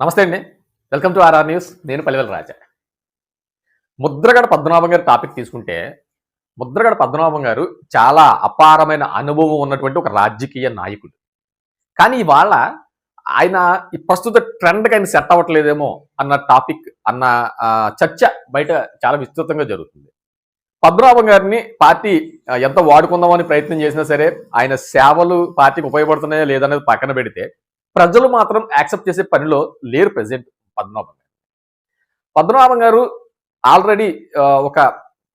నమస్తే అండి. Welcome to RR news. నేను పల్లెవెల రాజా. ముద్రగడ పద్మనాభం గారి టాపిక్ తీసుకుంటే ముద్రగడ పద్మనాభం గారు చాలా అపారమైన అనుభవం ఉన్నటువంటి ఒక రాజకీయ నాయకుడు. కానీ ఇవాళ ఆయన ఈ ప్రస్తుత ట్రెండ్కి ఆయన సెట్ అవ్వట్లేదేమో అన్న టాపిక్ అన్న చర్చ బయట చాలా విస్తృతంగా జరుగుతుంది. పద్మనాభం గారిని పార్టీ ఎంత వాడుకుందామని ప్రయత్నం చేసినా సరే ఆయన సేవలు పార్టీకి ఉపయోగపడుతున్నాయో లేదనేది పక్కన పెడితే ప్రజలు మాత్రం యాక్సెప్ట్ చేసే పనిలో లేరు ప్రజెంట్ పద్మనాభం గారు. పద్మనాభం గారు ఆల్రెడీ ఒక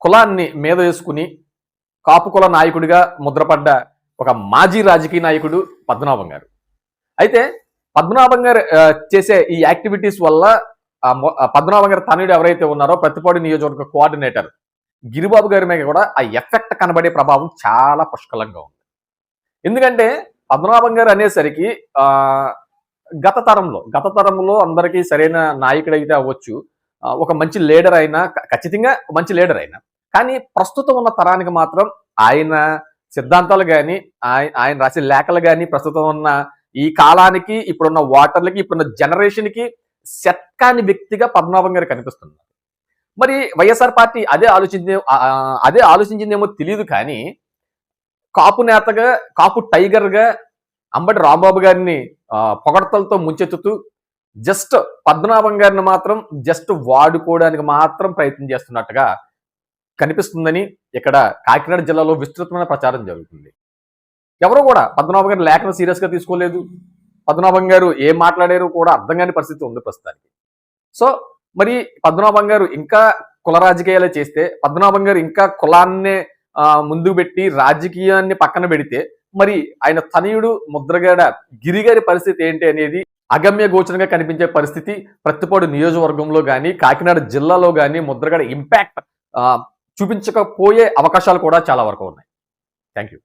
కులాన్ని మీద వేసుకుని కాపు కుల నాయకుడిగా ముద్రపడ్డ ఒక మాజీ రాజకీయ నాయకుడు పద్మనాభం గారు. అయితే పద్మనాభం గారు చేసే ఈ యాక్టివిటీస్ వల్ల పద్మనాభం గారు తనయుడు ఎవరైతే ఉన్నారో ప్రతిపాడు నియోజకవర్గ కోఆర్డినేటర్ గిరిబాబు గారి మీద కూడా ఆ ఎఫెక్ట్ కనబడే ప్రభావం చాలా పుష్కలంగా ఉంది. ఎందుకంటే పద్మనాభం గారు అనేసరికి గత తరంలో గత తరంలో అందరికీ సరైన నాయకుడు అయితే అవ్వచ్చు ఒక మంచి లీడర్ అయినా ఖచ్చితంగా మంచి లీడర్ అయినా. కానీ ప్రస్తుతం ఉన్న తరానికి మాత్రం ఆయన సిద్ధాంతాలు కానీ ఆయన రాసే లేఖలు కానీ ప్రస్తుతం ఉన్న ఈ కాలానికి ఇప్పుడున్న వాటర్లకి ఇప్పుడున్న జనరేషన్కి సెట్ కాని వ్యక్తిగా పద్మనాభం గారు కనిపిస్తున్నారు. మరి వైఎస్ఆర్ పార్టీ అదే ఆలోచించే అదే ఆలోచించిందేమో తెలియదు కానీ కాపు నేతగా కాపు టైగర్గా అంబటి రాంబాబు గారిని ఆ, పొగడ్తలతో ముంచెత్తుతూ జస్ట్ పద్మనాభం గారిని మాత్రం జస్ట్ వాడుకోవడానికి మాత్రం ప్రయత్నం చేస్తున్నట్టుగా కనిపిస్తుందని ఇక్కడ కాకినాడ జిల్లాలో విస్తృతమైన ప్రచారం జరుగుతుంది. ఎవరు కూడా పద్మనాభం గారి లేఖను సీరియస్గా తీసుకోలేదు. పద్మనాభం గారు ఏం మాట్లాడారు కూడా అర్థం కాని పరిస్థితి ఉంది ప్రస్తుతానికి. సో మరి పద్మనాభం గారు ఇంకా కుల రాజకీయాలు చేస్తే పద్మనాభం గారు ఇంకా కులాన్నే ముందుకు పెట్టి రాజకీయాన్ని పక్కన పెడితే మరి ఆయన తనయుడు ముద్రగడ గిరిగారి పరిస్థితి ఏంటి అనేది అగమ్య గోచరంగా కనిపించే పరిస్థితి ప్రతిపాడు నియోజకవర్గంలో కానీ కాకినాడ జిల్లాలో కానీ ముద్రగడ ఇంపాక్ట్ చూపించకపోయే అవకాశాలు కూడా చాలా వరకు ఉన్నాయి. Thank you